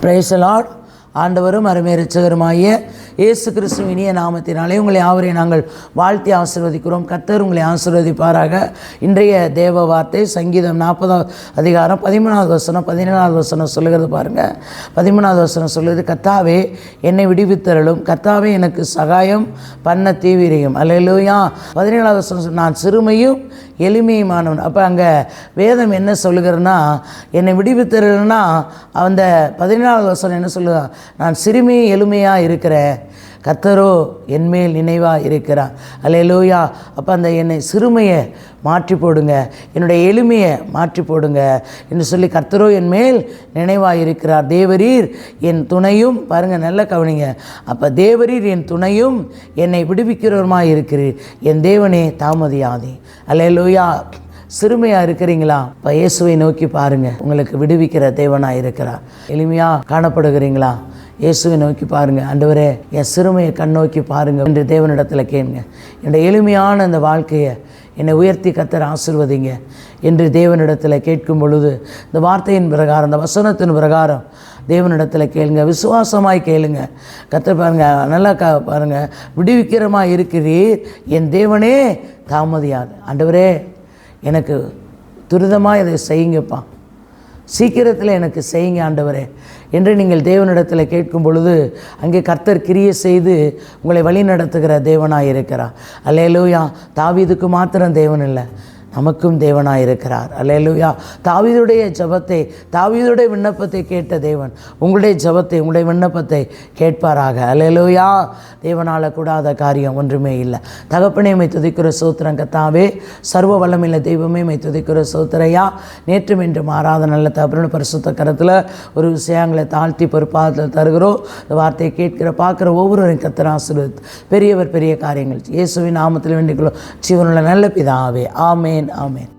பிரைசலாட் ஆண்டவரும் அருமை ரச்சகருமாய இயேசு கிறிஸ்து இனிய நாமத்தினாலே உங்களை யாவரையும் நாங்கள் வாழ்த்தி ஆசீர்வதிக்கிறோம். கத்தர் உங்களை ஆசிர்வதிப்பாராக. இன்றைய தேவ வார்த்தை சங்கீதம் நாற்பதாவது அதிகாரம் பதிமூணாவது வசனம் பதினேழாவது வசனம் சொல்லுகிறது பாருங்கள் பதிமூணாவது வசனம் சொல்லுது கத்தாவே என்னை விடுவித்தரலும் கத்தாவே எனக்கு சகாயம் பண்ண தீவிரியும். அல்லையா பதினேழாவது வசனம் நான் சிறுமையும் எளிமையுமானவன். அப்போ அங்கே வேதம் என்ன சொல்லுகிறேன்னா என்னை விடுவித்தரலுன்னா அந்த பதினேழாவது வசனம் என்ன சொல்லுதான் நான் சிறுமி எளிமையாக இருக்கிறேன் கத்தரோ என்மேல் நினைவாக இருக்கிறார் அல்லேலூயா. அப்போ அந்த என்னை சிறுமையை மாற்றி போடுங்க. என்னுடைய எளிமையை மாற்றி போடுங்க. என்று சொல்லி கர்த்தரோ என் மேல் நினைவாக இருக்கிறார். தேவரீர் என் துணையும் பாருங்கள் நல்ல கவனிங்க. அப்போ தேவரீர் என் துணையும் என்னை விடுவிக்கிறவருமாக இருக்கிறீர். என் தேவனே தாமதியாதே. அல்லேலூயா. சிறுமையாக இருக்கிறீங்களா? இப்போ இயேசுவை நோக்கி பாருங்கள் உங்களுக்கு விடுவிக்கிற தேவனாக இருக்கிறார். எளிமையாக காணப்படுகிறீங்களா? இயேசுவை நோக்கி பாருங்கள் ஆண்டவரே என் சிறுமையை கண் நோக்கி பாருங்கள் என்று தேவனிடத்தில் கேளுங்க. என்னோட எளிமையான இந்த வாழ்க்கையை என்னை உயர்த்தி கத்தர் ஆசிர்வதிங்க என்று தேவனிடத்தில் கேட்கும் பொழுது இந்த வார்த்தையின் பிரகாரம் இந்த வசனத்தின் பிரகாரம் தேவனிடத்தில் கேளுங்க. விசுவாசமாய் கேளுங்க. கத்த பாருங்க நல்லா க பாருங்க. விடுவிக்கிறமாக இருக்கிறீர். என் தேவனே தாமதியாது. ஆண்டவரே எனக்கு துரிதமாக இதை செய்யுங்கப்பா. சீக்கிரத்தில் எனக்கு செய்யுங்க ஆண்டவரே. என்று நீங்கள் தேவனிடத்தில் கேட்கும் பொழுது அங்கே கர்த்தர் கிரியை செய்து உங்களை வழி நடத்துகிற தேவனாக இருக்கிறார் அல்லேலூயா. தாவிதுக்கு மாத்திரம் தேவன் இல்லை. நமக்கும் தேவனாக இருக்கிறார். அல்லையா தாவீதுடைய ஜபத்தை தாவீதுடைய விண்ணப்பத்தை கேட்ட தேவன் உங்களுடைய ஜபத்தை உங்களுடைய விண்ணப்பத்தை கேட்பாராக. அல்லையா தேவனால் கூடாத காரியம் ஒன்றுமே இல்லை. தகப்பனே மை துதிக்கிற சோத்திரம் கத்தாவே. சர்வ வல்லமில்ல தெய்வமே மை துதிக்கிற சோத்திரையா. நேற்றும் இன்று மாறாத நல்ல தகப்பன பரிசுத்த கரத்தில் ஒரு விஷயங்களை தாழ்த்தி பொறுப்பாதத்தில் தருகிறோம். இந்த வார்த்தையை கேட்கிற பார்க்குற ஒவ்வொருவரும் கத்தர் ஆசீர்வதித்து பெரியவர் பெரிய காரியங்கள். இயேசுவின் நாமத்தில் வேண்டிக்கொள்ளும் ஜீவனுள்ள நல்ல பிதாவே. Amen.